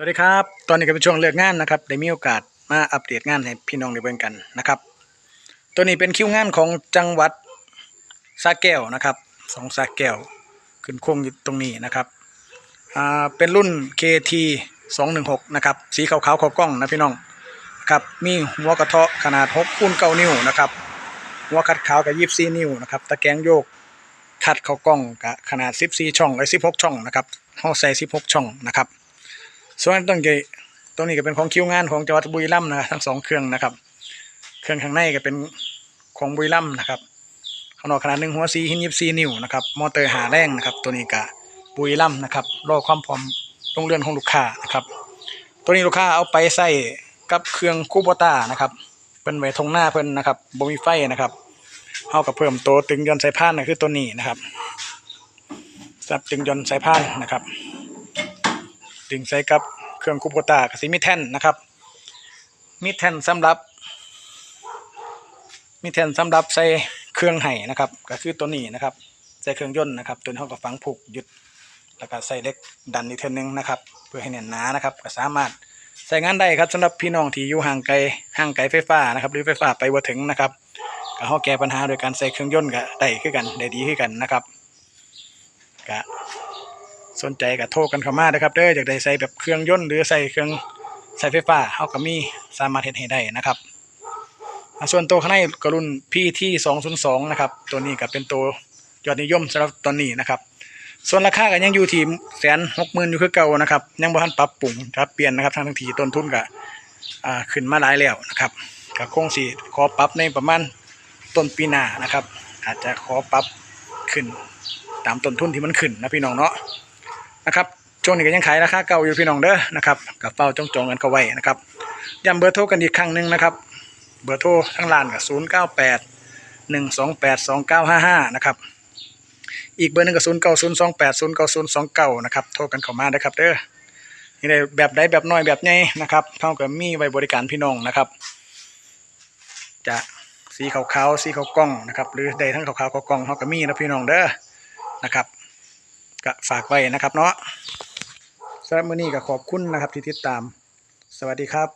สวัสดีครับ ตอนนี้ก็เป็นช่วงเลือกงานนะครับ ได้มีโอกาสมาอัปเดตงานให้พี่น้องได้เบิ่งกันนะครับ ตัวนี้เป็นคิวงานของจังหวัดสระแก้วนะครับสองสระแก้วขึ้นโค้งอยู่ตรงนี้นะครับ อ่า เป็นรุ่น KT 216นะครับ สีขาวๆขาวกล้องนะพี่น้องครับ มีหัวกระเทาะขนาด6คูณ9นิ้วนะครับ หัวคัดขาวกับ24นิ้วนะครับ ตะแกรงโยกคัดเข้ากล้องกับขนาด 14 ช่องไอ้16 ช่องนะครับเฮาใส่16 ช่องนะครับ ส่วนตรงนี้ตรงนี้ก็เป็นของคิวงานของจังหวัดบุรีรัมย์นะทั้งสองเครื่องนะครับ เครื่องข้างในก็เป็นของบุรีรัมย์นะครับข้างนอกขนาดหนึ่งหัวซีหินยิบซีนิ้วนะครับมอเตอร์หาแรงนะครับ ตัวนี้ก็บุรีรัมย์นะครับรอความพร้อมโรงเรือนของลูกค้านะครับ ตัวนี้ลูกค้าเอาไปใส่กับเครื่องคูโบต้านะครับเป็นไว้ทงหน้าเพิ่นนะครับบ่มีไฟนะครับเฮากับเพิ่มตัวตึงยนต์สายพานนะคือตัวนี้นะครับสับตึงยนต์สายพานนะครับ ดึงใส่กับเครื่องคูโบต้ากับสีมีแท่นนะครับมีแท่นสำหรับมีแท่นสำหรับใส่เครื่องไห้นะครับ ก็คือตัวนี้นะครับ ใส่เครื่องยนต์นะครับ ตัวนี้เขาก็ฝังผูกหยุด แล้วก็ใส่เล็กดันอีกเท่านึงนะครับ เพื่อให้แน่นหนานะครับ ก็สามารถใส่งานได้ครับสำหรับพี่น้องที่อยู่ห่างไกลห่างไกลไฟฟ้านะครับ หรือไฟฟ้าไปบ่าถึงนะครับก็เขาแก้ปัญหาโดยการใส่เครื่องยนต์ก็ได้คือกันได้ดีคือกันนะครับก็ สนใจก็โทรกันเข้ามาเด้อครับเด้ออยากได้ใส่แบบเครื่องยนต์หรือใส่เครื่องใส่ไฟฟ้าเฮาก็มีสามารถเฮ็ดให้ได้นะครับส่วนตัวข้างในกรุ่น PT 202นะครับตัวนี้ก็เป็นตัวยอดนิยมสำหรับตอนนี้นะครับส่วนราคาก็ยังอยู่ที่แสนหกหมื่นอยู่คือเก่านะครับ ยังบ่ทันปรับปรุงครับเปลี่ยนนะครับทางทั้งทีต้นทุนก็ขึ้นมาหลายแล้วนะครับก็คงสิขอปรับในประมาณต้นปีหน้านะครับ อาจจะขอปรับขึ้นตามต้นทุนที่มันขึ้นนะพี่น้องเนาะ นะครับช่วงนี้ก็ยังขายราคาเก่าอยู่พี่น้องเด้อนะครับกับเป้าจองจองกันเข้าไว้นะครับย้ำเบอร์โทรกันอีกครั้งหนึ่งนะครับ เบอร์โทรทั้งร้านกับศูนย์เก้าแปดหนึ่งสองแปดสองเก้าห้าห้านะครับอีกเบอร์หนึ่งกับศูนย์เก้าศูนย์สองแปดศูนย์เก้าศูนย์สองเก้านะครับโทรกันเข้ามาได้ครับเด้อนี่ได้แบบใดแบบน้อยแบบใหญ่นะครับเท่ากับมีไว้บริการพี่น้องนะครับ จะสีขาวๆสีขาวกล้องนะครับ หรือใดทั้งขาวๆขาวกล้องเท่ากับมีนะพี่น้องเด้อนะครับ ก็ฝากไว้นะครับเนาะสำหรับมื้อนี้ก็ขอบคุณนะครับที่ติดตาม สวัสดีครับ